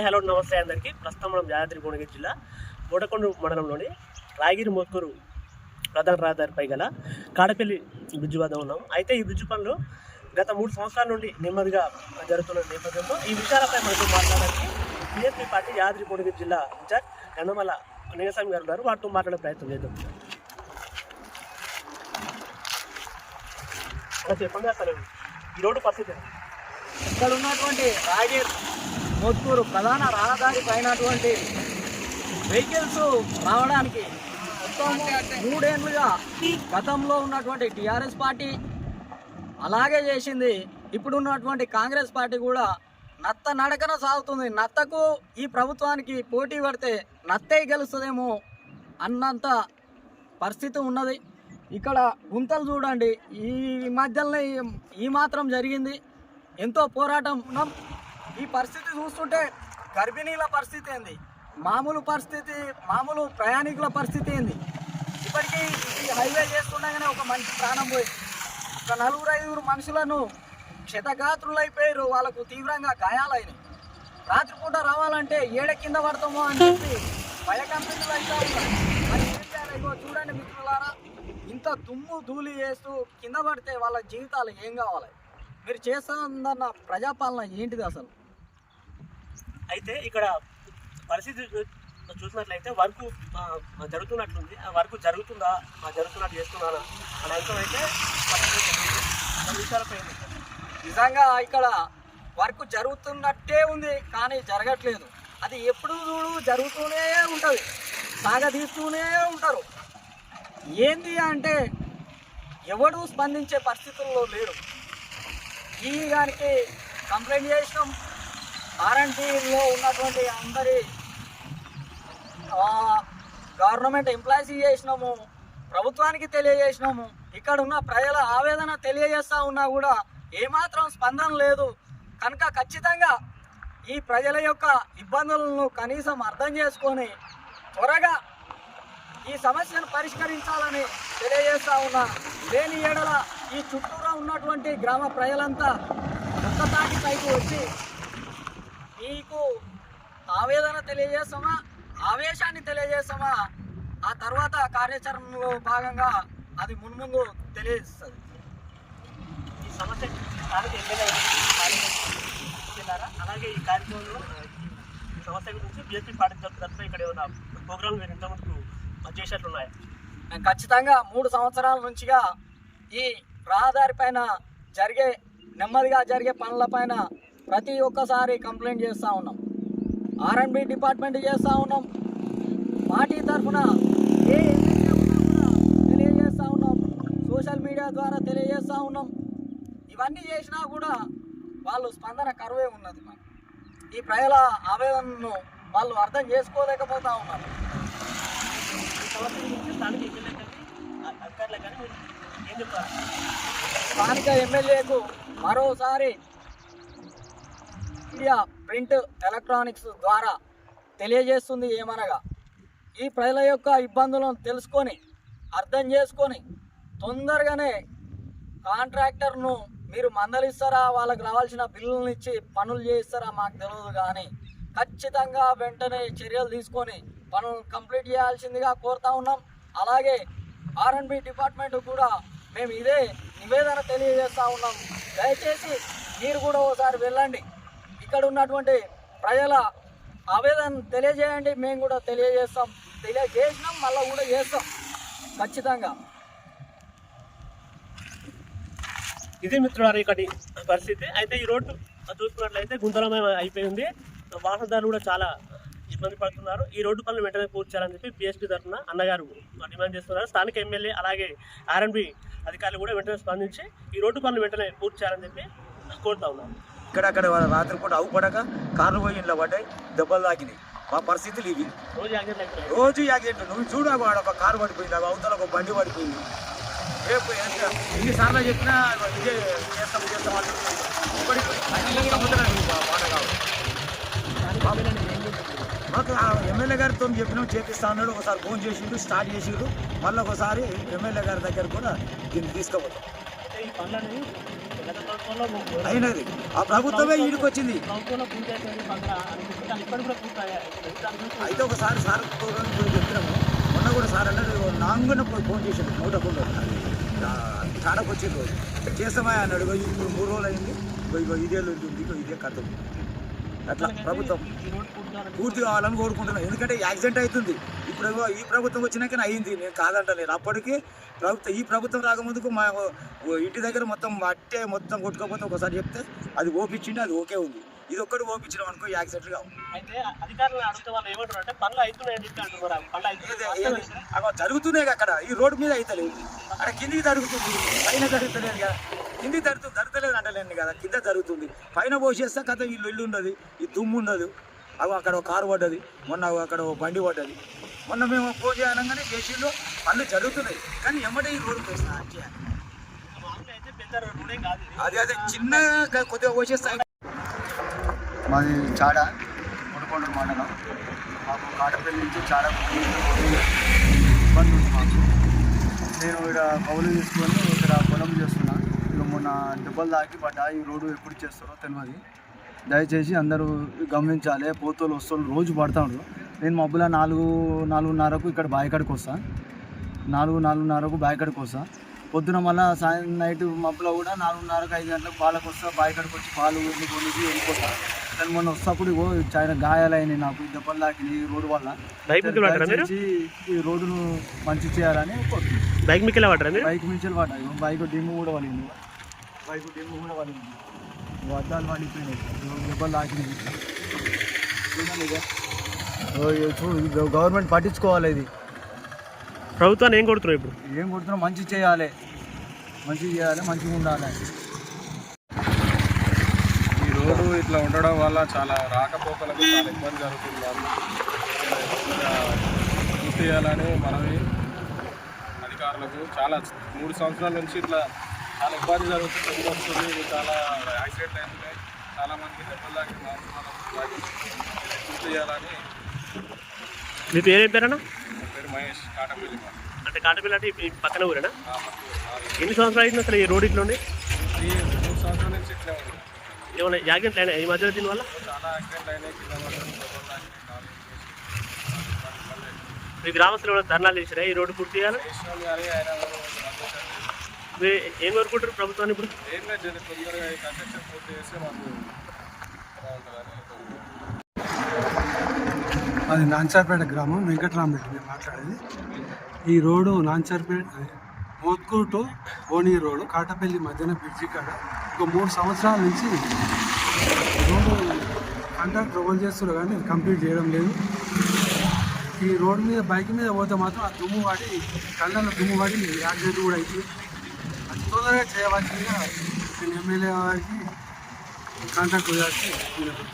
Hi hello నమస్తే అందరికీ. ప్రస్తుతం మనం యాదాద్రి భువనగిరి జిల్లా కోటకొండ మండలంలోని రాయగిరి మోత్కూరు ప్రధాన రహదారిపై గల కాడపల్లి బ్రిడ్జ్ వద్ద ఉన్నాం. అయితే ఈ బ్రిడ్జ్ పనులు గత మూడు సంవత్సరాల నుండి నెమ్మదిగా జరుగుతున్న నేపథ్యంలో ఈ విషయాలపై మనతో మాట్లాడడానికి బీఎస్పీ పార్టీ యాదాద్రి భువనగిరి జిల్లా ఇన్ఛార్జ్ గన్నమల నిరసామి గారు ఉన్నారు. వాటితో మాట్లాడే ప్రయత్నం చేద్దాం. చెప్పండి అసలు. ఈ రోడ్డు పరిస్థితి ఇక్కడ ఉన్నటువంటి రాయగిర్ మోత్కూరు ప్రధాన రహదారి పైనటువంటి వెహికల్స్ రావడానికి మొత్తం మూడేళ్ళుగా గతంలో ఉన్నటువంటి టిఆర్ఎస్ పార్టీ అలాగే చేసింది. ఇప్పుడున్నటువంటి కాంగ్రెస్ పార్టీ కూడా నత్త నడకన సాగుతుంది. నత్తకు ఈ ప్రభుత్వానికి పోటీ పడితే నత్తే గెలుస్తుందేమో అన్నంత పరిస్థితి ఉన్నది. ఇక్కడ గుంతలు చూడండి. ఈ మధ్యలో ఈ- మాత్రం జరిగింది. ఎంతో పోరాటం ఈ పరిస్థితి చూస్తుంటే గర్భిణీల పరిస్థితి ఏంది? మామూలు పరిస్థితి మామూలు ప్రయాణికుల పరిస్థితి ఏంది? ఇప్పటికీ ఈ హైవే చేస్తుండగానే ఒక మనిషి ప్రాణం పోయింది. ఒక నలుగురు ఐదుగురు మనుషులను క్షతగాత్రులైపోయారు వాళ్ళకు తీవ్రంగా గాయాలైనాయి. రాత్రిపూట రావాలంటే ఏడ కింద పడతామో అని చెప్పి భయకంపితులు అయితే మరి ఏం ఇగో చూడండి మిత్రులారా. ఇంత దుమ్ము ధూళి వేస్తూ కింద పడితే వాళ్ళ జీవితాలు ఏం కావాలి? మీరు చేస్తుందన్న ప్రజాపాలన ఏంటిది అసలు? అయితే ఇక్కడ పరిస్థితి చూసినట్లయితే వర్క్ జరుగుతున్నట్లుంది. ఆ వర్క్ జరుగుతుందా జరుగుతున్నట్టు చేస్తున్నారా అని అయితే విషయాలపై నిజంగా ఇక్కడ వర్క్ జరుగుతున్నట్టే ఉంది కానీ జరగట్లేదు. అది ఎప్పుడు చూడు జరుగుతూనే ఉంటుంది సాగదీస్తూనే ఉంటారు. ఏంది అంటే ఎవడు స్పందించే పరిస్థితుల్లో లేరు ఈ దానికి కంప్లైంట్ చేసినాం. ఆర్ఎన్టీలో ఉన్నటువంటి అందరి గవర్నమెంట్ ఎంప్లాయీస్ చేసినాము ప్రభుత్వానికి తెలియజేసినాము. ఇక్కడ ఉన్న ప్రజల ఆవేదన తెలియజేస్తూ ఉన్నా కూడా ఏమాత్రం స్పందన లేదు. కనుక ఖచ్చితంగా ఈ ప్రజల యొక్క ఇబ్బందులను కనీసం అర్థం చేసుకొని త్వరగా ఈ సమస్యను పరిష్కరించాలని తెలియజేస్తా ఉన్నా. లేని ఏడల ఈ చుట్టూరా ఉన్నటువంటి గ్రామ ప్రజలంతా ఒక్కతాటి పైకి వచ్చి నీకు ఆవేదన తెలియజేస్తామా? ఆవేశాన్ని తెలియజేస్తామా? ఆ తర్వాత కార్యాచరణలో భాగంగా అది మున్ముందు తెలియజేస్తుంది. ఈ సమస్య స్థానిక అలాగే ఈ కార్యక్రమంలో ఈ సమస్య గురించి బీజేపీ పార్టీ తరఫున ఇక్కడ ఏమైనా ప్రోగ్రామ్ మీరు ఇంతవరకు చేసినట్లున్నాయా మేము ఖచ్చితంగా మూడు సంవత్సరాల నుంచిగా ఈ రహదారి పైన జరిగే నెమ్మదిగా జరిగే పనుల పైన ప్రతి ఒక్కసారి కంప్లైంట్ చేస్తూ ఉన్నాం. ఆర్ఎండ్బి డిపార్ట్మెంట్ చేస్తూ ఉన్నాం. పార్టీ తరఫున ఏ తెలియజేస్తూ ఉన్నాం. సోషల్ మీడియా ద్వారా తెలియజేస్తూ ఉన్నాం. ఇవన్నీ చేసినా కూడా వాళ్ళు స్పందన కరువే ఉన్నది మాకు. ఈ ప్రజల ఆవేదనను వాళ్ళు అర్థం చేసుకోలేకపోతా ఉన్నారు. స్థానిక ఎమ్మెల్యేకు మరోసారి అధికారులకు కానీ మీరు ఏం చెప్తారు స్థానిక ఎమ్మెల్యేకు మరోసారి మీడియా ప్రింట్ ఎలక్ట్రానిక్స్ ద్వారా తెలియజేస్తుంది ఏమనగా ఈ ప్రజల యొక్క ఇబ్బందులను తెలుసుకొని అర్థం చేసుకొని తొందరగానే కాంట్రాక్టర్ను మీరు మందలిస్తారా? వాళ్ళకి రావాల్సిన బిల్లులను ఇచ్చి పనులు చేయిస్తారా? మాకు తెలియదు కానీ ఖచ్చితంగా వెంటనే చర్యలు తీసుకొని పనులు కంప్లీట్ చేయాల్సిందిగా కోరుతా ఉన్నాం. అలాగే ఆర్ఎన్బి డిపార్ట్మెంట్ కూడా మేము ఇదే నివేదన తెలియజేస్తా ఉన్నాం. దయచేసి మీరు కూడా ఒకసారి వెళ్ళండి. ఇక్కడ ఉన్నటువంటి ప్రజల ఆవేదన తెలియజేయండి. మేము కూడా తెలియజేస్తాం. తెలియజేసినాం మళ్ళీ కూడా చేస్తాం. ఖచ్చితంగా. ఇది మిత్రులారు ఇక్కడి పరిస్థితి. అయితే ఈ రోడ్డు చూసుకున్నట్లయితే గుంతలమయం అయిపోయింది. వాహనదారులు కూడా చాలా ఇబ్బంది పడుతున్నారు. ఈ రోడ్డు పనులు వెంటనే పూర్తి చేయాలని చెప్పి పిఎస్పీ తరఫున అన్నగారు డిమాండ్ చేస్తున్నారు. స్థానిక ఎమ్మెల్యే అలాగే ఆర్ఎన్బి అధికారులు కూడా వెంటనే స్పందించి ఈ రోడ్డు పనులు వెంటనే పూర్తి చేయాలని చెప్పి కోరుతా ఉన్నారు ఇక్కడక్కడ రాత్రిపూట అవుపడక కార్లు పోయి ఇంట్లో పడ్డాయి దెబ్బలు తాకినాయి. మా పరిస్థితులు ఇవి. రోజు యాక్సిడెంట్ నువ్వు చూడు వాడు ఒక కారు పడిపోయింది అవి అవతల ఒక బండి పడిపోయింది. రేపు ఎన్నిసార్లు చెప్పినా ఇదే చేస్తాం చేస్తాం మాకు ఎమ్మెల్యే గారితో చెప్పినాం చేపిస్తా అన్నాడు. ఒకసారి ఫోన్ చేసిండు స్టార్ట్ చేసిండు. మళ్ళీ ఒకసారి ఎమ్మెల్యే గారి దగ్గర కూడా దీన్ని తీసుకుపోతాం. అయినది. ఆ ప్రభుత్వమే ఈడికి వచ్చింది అయితే ఒకసారి సార్ చెప్తున్నాము. మొన్న కూడా సార్ అన్నాడు నాంగున పోయి ఫోన్ చేశాడు నూట కొండ కాడకు వచ్చిన రోజు చేస్తామా అన్నాడు ఇప్పుడు మూడు రోజులు అయింది ఇదే లొల్లి ఉంది ఇదే కథ. అట్లా ప్రభుత్వం పూర్తి కావాలని కోరుకుంటున్నాను ఎందుకంటే యాక్సిడెంట్ అవుతుంది. ఇప్పుడు ఈ ప్రభుత్వం వచ్చినాకనే అయింది. నేను కాదంటలేను అప్పటికి ప్రభుత్వం ఈ ప్రభుత్వం రాకముందుకు మా ఇంటి దగ్గర మొత్తం అట్టే మొత్తం కొట్టుకోకపోతే ఒకసారి చెప్తే అది ఓపించింది అది ఓకే ఉంది. ఇది ఒక్కటి ఓపించడం అనుకో యాక్సిడెంట్ కావు అయితే అడిగితే వాళ్ళు ఏమంటారు అంటే పనులు అవుతున్నాయి జరుగుతున్నాయి అక్కడ. ఈ రోడ్డు మీద అవుతలేదు అక్కడ కిందికి జరుగుతుంది పైన జరుగుతలేదు కదా. కింద జరుగుతుంది జరుగుతలేదు అంటలేను కదా. కింద జరుగుతుంది పైన పోసేస్తే కథ ఈ ఇల్లు ఉండదు. ఈ దుమ్ము ఉండదు. అవి అక్కడ ఒక కారు పడ్డది. మొన్న అక్కడ ఒక బండి పడ్డది. మొన్న మేము పూజ అనగానే చేసిండు పనులు జరుగుతున్నాయి. కానీ ఎమ్మటే ఈ రోడ్డు పోయినా మామూలుగా అయితే పెద్ద కాదు అది అదే చిన్న కొద్దిగా పోసేస్తాయి మాది చాడ కొడుకొండ మండలం. మాకు కాటపల్లి నుంచి చాడ ఇబ్బంది ఉంది మాకు. నేను ఇక్కడ కౌలు తీసుకొని ఇక్కడ పొలం చేస్తున్నా. మొన్న దెబ్బలు తాకి పడ్డా ఈ రోడ్డు ఎప్పుడు చేస్తారో తెలియదు దయచేసి అందరూ గమనించాలి పోతోలు వస్తువులు రోజు పడతాడు నేను మబ్బుల నాలుగు నాలుగున్నరకు ఇక్కడ బాయికాడికి వస్తా. నాలుగు నాలుగున్నరకు బాయికాడికి వస్తా. పొద్దున మళ్ళీ సాయం నైట్ మబ్బులో కూడా నాలుగున్నరకు ఐదు గంటలకు పాలకు వస్తా బాయికాడికి వచ్చి పాలు వెళ్ళి కొనేసి వెళ్ళిపోతా. కానీ మొన్న వస్తప్పుడు ఇగో చాలా గాయాలైనాయి నాకు దెబ్బలు తాకినాయి ఈ రోడ్డు వల్ల. మిక్కిలు దయచేసి ఈ రోడ్డును మంచి చేయాలని కోరుతున్నాను. బైక్ మిక్కిలే మీరు? బైక్ మించి పడ్డాయి బైక్ డిమ్ము కూడా పడింది. బైక్ డిమ్ము కూడా పడింది అద్దాలు పడిపోయినాయి దెబ్బలు తాకినాయి. గవర్నమెంట్ పట్టించుకోవాలి ఇది. ప్రభుత్వాన్ని ఏం కొడుతున్నావు ఇప్పుడు? ఏం కొడుతున్నా మంచి చేయాలి. మంచి చేయాలి మంచిగా ఉండాలి. ఈ రోడ్డు ఇట్లా ఉండడం వల్ల చాలా రాకపోకలకు చాలా ఇబ్బంది జరుగుతుంది. పూర్తి చేయాలని మనవి అధికారులకు చాలా మూడు సంవత్సరాల నుంచి ఇట్లా చాలా ఇబ్బంది జరుగుతుంది. వస్తుంది చాలా యాక్సిడెంట్ అవుతున్నాయి చాలా మంది దెబ్బలు తాకి పూర్తి చేయాలని మీ పేరు ఏం పేరన్నా? పేరు మహేష్ కాటపల్లి. అంటే కాటపల్లి అంటే ఈ పక్కన ఊరేనా? ఎన్ని సంవత్సరాలు అయింది అసలు ఈ రోడ్ ఇట్లా ఉండి? ఈ మూడు సంవత్సరాల నుంచి ఇట్లే ఉంది. ఏమైనా యాక్సిడెంట్ అయినా ఈ మధ్యలో దీనివల్ల? చాలా యాక్సిడెంట్ అయినాయి. మీ గ్రామస్తులు ధర్నాలు చేసిరా ఈ రోడ్డు పూర్తి చేయాలి చేసినాం కానీ ఆయన అడ్మిషన్ మీరు ఏం కోరుకుంటారు ప్రభుత్వాన్ని ఇప్పుడు? ఏం లేదు జర తొందరగా ఈ కన్స్ట్రక్షన్ పూర్తి చేస్తే మాకు బాగుంటుందని అది నాన్సార్పేట గ్రామం వెంకటరామరెడ్డి నేను మాట్లాడేది. ఈ రోడ్డు నాన్సార్పేట మోత్కూరు టు ఓనీ రోడ్డు కాటపల్లి మధ్యన బ్రిడ్జి కాడ ఒక మూడు సంవత్సరాల నుంచి రోడ్డు కాంట్రాక్ట్ ట్రబుల్ చేస్తున్నారు కానీ కంప్లీట్ చేయడం లేదు. ఈ రోడ్డు మీద బైక్ మీద పోతే మాత్రం ఆ దుమ్ము పడి కళ్ళల్లో దుమ్ము పడి యాక్సిడెంట్ కూడా అవుతుంది అది తొందరగా చేయవలసిందిగా నేను ఎమ్మెల్యే వారికి కాంట్రాక్ట్ గారికి వినతి